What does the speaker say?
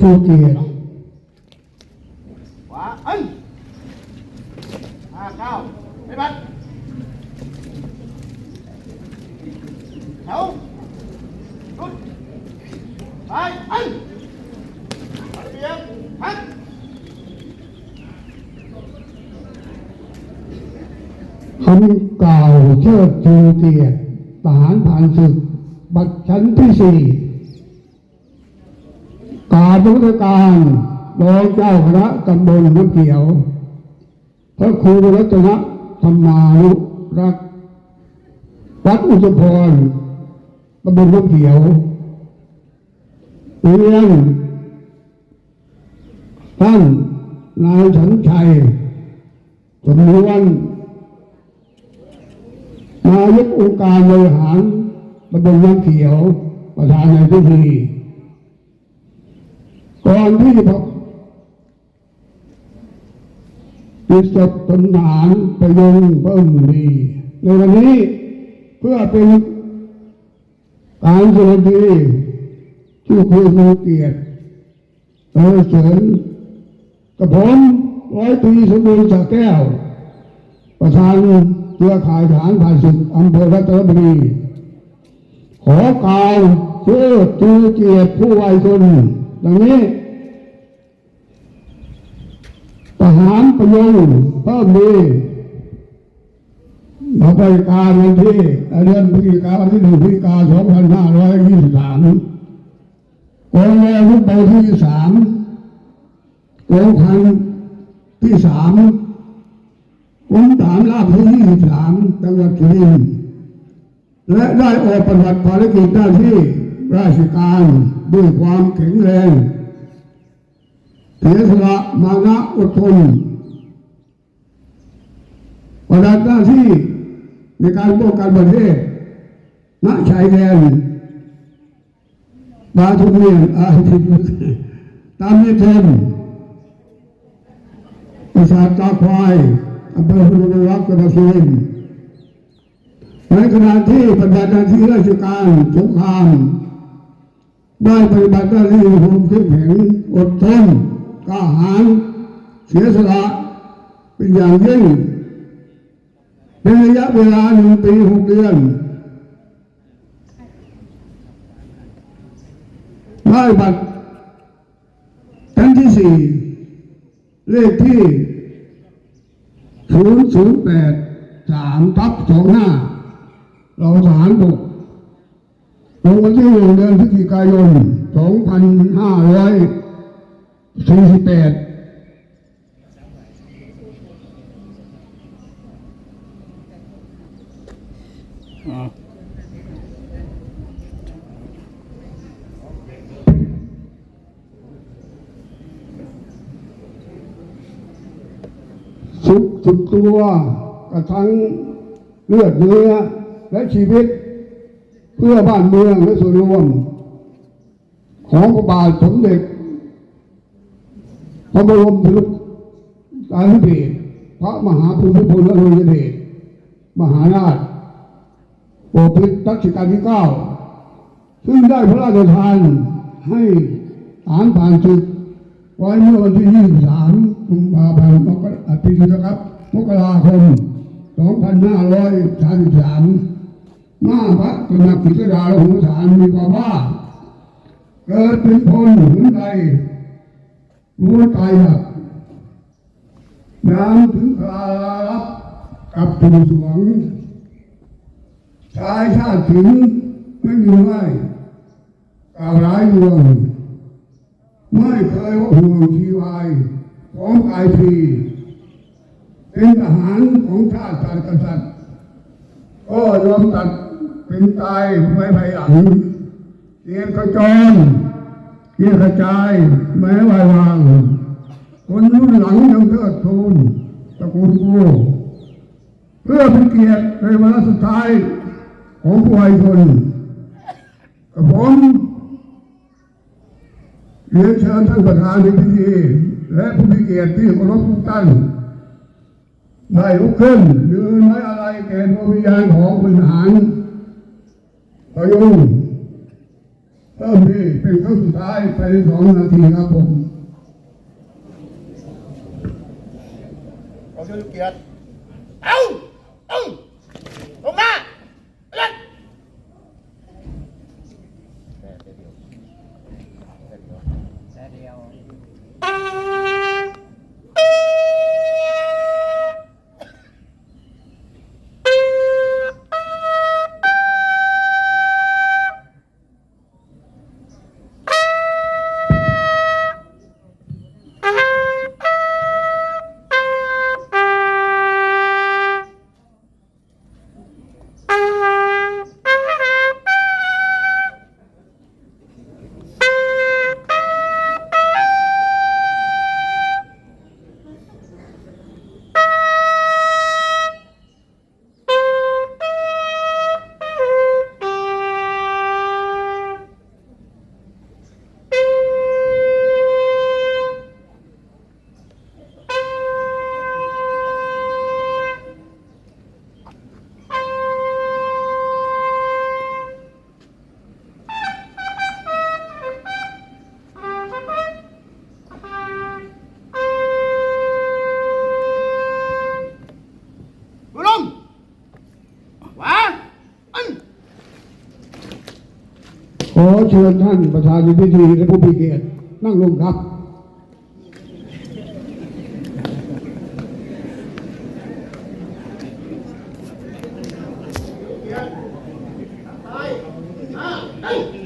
ชูเกียรติขวาเอ้ยห้าเก้าไม่บัดแถวรุดไปเอ้ยเบียบฮัทคำเก่าเชิดชูเกียรติทหารผ่านศึก บัตรชั้นที่สี่ารรัชการรองเจ้าคณะตำบลน้ำเขียว พระครูรัตนธรรมานุรัก วัดอุตพรตำบลน้ำเขียวเรียนท่านนายฉันชัยสมนวนนายกองค์การบริหารตำบลน้ำเขียวประธานในพิธี ก่อนที่พระปิศพตนานประยงเพิ่มดีในวันนี้เพื่อเป็นการสวัสดีที่ครูมีเกียรติเออเสริญกับผมร้อยตีสมบูรณ์จากแก้ว ประธานเครือข่ายทหารผ่านศึกอำเภอรัตนบุรี ขอกล่าวเพื่อจูเกียรติผู้วัยชน ดังนี้ทหารประยงเพิ่มดีมาบริการวันที่เดือนพฤศจิกายนวันที่หนึ่งพฤศจิกายนสองพันห้าร้อยยี่สิบสามกองแรงรุ่นใบที่สามกองพันที่สามกองฐานราบที่ยี่สิบสามจังหวัดสุรินทร์และได้ออกปฏิบัติภารกิจหน้าที่ ราชการด้วยความแข็งแรงเสียสละมานะอดทนปฏิบัติหน้าที่ในการป้องกันประเทศณชายแดนบาทุกเมียนอาทิตย์ตามนิเทนประสาทตาควายอำเภอพนมรักจังหวัดสุรินทร์ในขณะที่ปฏิบัติหน้าที่ราชการสงคราม ได้ปฏิบัติหน้าที่ความเข้มแข็งอดทนกล้าหาญเสียสละเป็นอย่างยิ่งเป็นระยะเวลาหนึ่งปีหกเดือน ได้บัตรชั้นที่สี่เลขที่ศูนย์ศูนย์แปดสามทับสองห้าเราทหารบก ลงวันที่หนึ่งเดือนพฤศจิกายน 2548สุขสุดตัวกระทั้งเลือดเนื้อและชีวิต พื่อบ้านเมืองและส่วนรวม ของพระบาทสมเด็จพระบรมชนกาธิเบศพระมหาภูมิพลอดุลยเดชมหาราชโปรดพิรัชกาลที่เก้าซึ่งได้พระราชทานให้ฐานผ่านศึกไว้เมื่อวันที่ 23กุมภาพันธ์มกราปีนี้นะครับมกราคม 2533 หน้าพระตำหนักศิษดาและหูฐานมีความว่าเกิดเป็นคนหืนใดรู้ใจหักน้ำถึงครารับกับตูสวงชายชาติถึงไม่มีไม่กล่าวร้ายดวงไม่เคยว่าห่วงชีวายของกายพีเป็นทหารของชาติศาตร์กษัตริย์ก็ยอมตัด เป็นตายไม่ภายหลังเกียรติขจรเกียรติกระจายแม้วายวาง คนรุ่นหลังยังเทิดทูนตระกูลกูเพื่อเป็นเกียรติในวาระสุดท้ายของผู้วัยชนกับผมเรียนเชิญท่านประธานในพิธีและผู้มีเกียรติที่เคารพทุกท่านได้ลุกขึ้นยืนไว้อะไรแก่ดวงวิญญาณของพลทหาร ประโยงเริ่มที่เป็นครั้งสุดท้ายไปสองนาทีครับผมเราช่วยเกียรติเอาเอา ขอเชิญท่านประธานพิธีและผู้มีเกียรตินั่งลงครับ Hey!